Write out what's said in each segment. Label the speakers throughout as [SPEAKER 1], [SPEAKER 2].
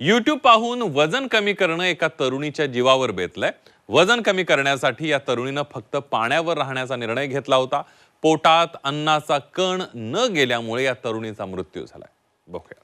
[SPEAKER 1] YouTube पाहून वजन कमी करणं एका तरुणीच्या जीवावर बेतलंय. वजन कमी करण्यासाठी या तरुणीनं फक्त पाण्यावर राहण्याचा निर्णय घेतला होता. पोटात अन्नाचा कण न गेल्यामुळे या तरुणीचा मृत्यू झालाय. बघूया.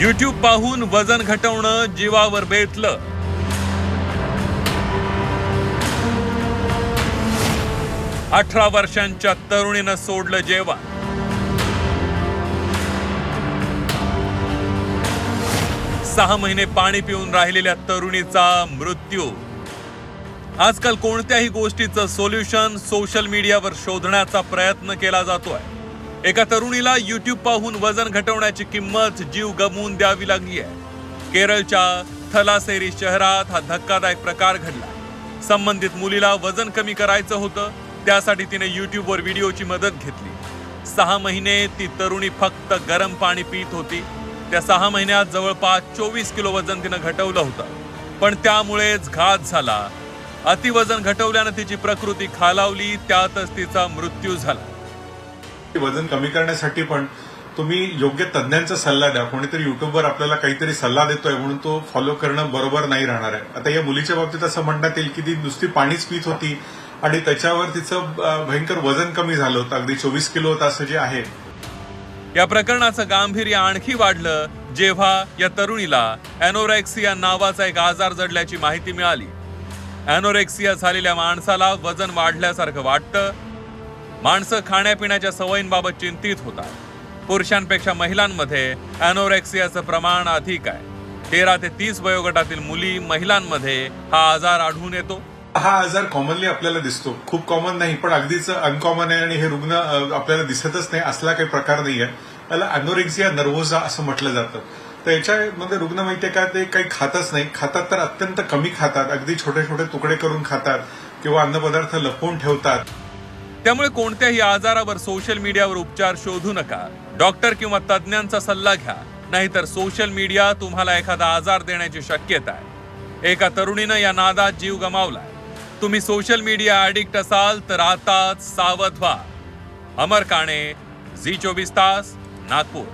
[SPEAKER 1] युट्यूब पाहून वजन घटवणं जीवावर बेतलं. अठरा वर्षांच्या तरुणीनं सोडलं जेवण. सहा महिने पाणी पिऊन राहिलेल्या तरुणीचा मृत्यू. आजकाल कोणत्याही गोष्टीचं सोल्युशन सोशल मीडियावर शोधण्याचा प्रयत्न केला जातोय. एका तरुणीला युट्यूब पाहून वजन घटवण्याची किंमत जीव गमवून द्यावी लागली आहे. केरळच्या थलासेरी शहरात हा धक्कादायक प्रकार घडला. संबंधित मुलीला वजन कमी करायचं होतं त्यासाठी तिने युट्यूबवर व्हिडिओची मदत घेतली. सहा महिने ती तरुणी फक्त गरम पाणी पित होती. त्या सहा महिन्यात जवळपास चोवीस किलो वजन तिनं घटवलं होतं. पण त्यामुळेच घात झाला. अतिवजन घटवल्यानं तिची प्रकृती खालावली त्यातच तिचा मृत्यू झाला.
[SPEAKER 2] वजन कमी करण्यासाठी पण तुम्ही योग्य तज्ञांचा सल्ला द्या. कोणीतरी युट्यूबवर आपल्याला काहीतरी सल्ला देतोय म्हणून तो फॉलो करणं बरोबर नाही राहणार आहे. आता या मुलीच्या बाबतीत असं म्हणण्यात येईल की ती नुसती पाणीच पित होती आणि त्याच्यावर तिचं भयंकर वजन कमी झालं होतं. अगदी चोवीस किलो होतं असं जे आहे.
[SPEAKER 1] या प्रकरणाचं गांभीर्य आणखी वाढलं जेव्हा या तरुणीला अॅनोरेक्सिया नावाचा एक आजार जडल्याची माहिती मिळाली. अॅनोरेक्सिया झालेल्या माणसाला वजन वाढल्यासारखं वाटतं. माणसं खाण्यापिण्याच्या सवयींबाबत चिंतित होतात. पुरुषांपेक्षा महिलांमध्ये अॅनोरेक्सियाचं प्रमाण अधिक आहे. तेरा ते तीस वयोगटातील मुली महिलांमध्ये हा आजार आढळून येतो.
[SPEAKER 2] हा आजार कॉमनली आपल्याला दिसतो. खूप कॉमन नाही पण अगदीच अनकॉमन आहे आणि हे रुग्ण आपल्याला दिसतच नाही असला काही प्रकार नाही आहे त्याला अनोरेक्सिया नर्वोजा असं म्हटलं जातं. तर याच्यामध्ये रुग्ण माहितीये का ते काही खातच नाही. खातात तर अत्यंत कमी खातात. अगदी छोटे छोटे तुकडे करून खातात किंवा अन्नपदार्थ लपवून ठेवतात.
[SPEAKER 1] त्यामुळे कोणत्याही आजारावर सोशल मीडियावर उपचार शोधू नका. डॉक्टर किंवा तज्ज्ञांचा सल्ला घ्या. नाहीतर सोशल मीडिया तुम्हाला एखादा आजार देण्याची शक्यता आहे. एका तरुणीनं या नादात जीव गमावला तुम्ही सोशल मीडिया ॲडिक्ट असाल तर आताच सावध व्हा. अमर काणे झी चोवीस तास नागपूर.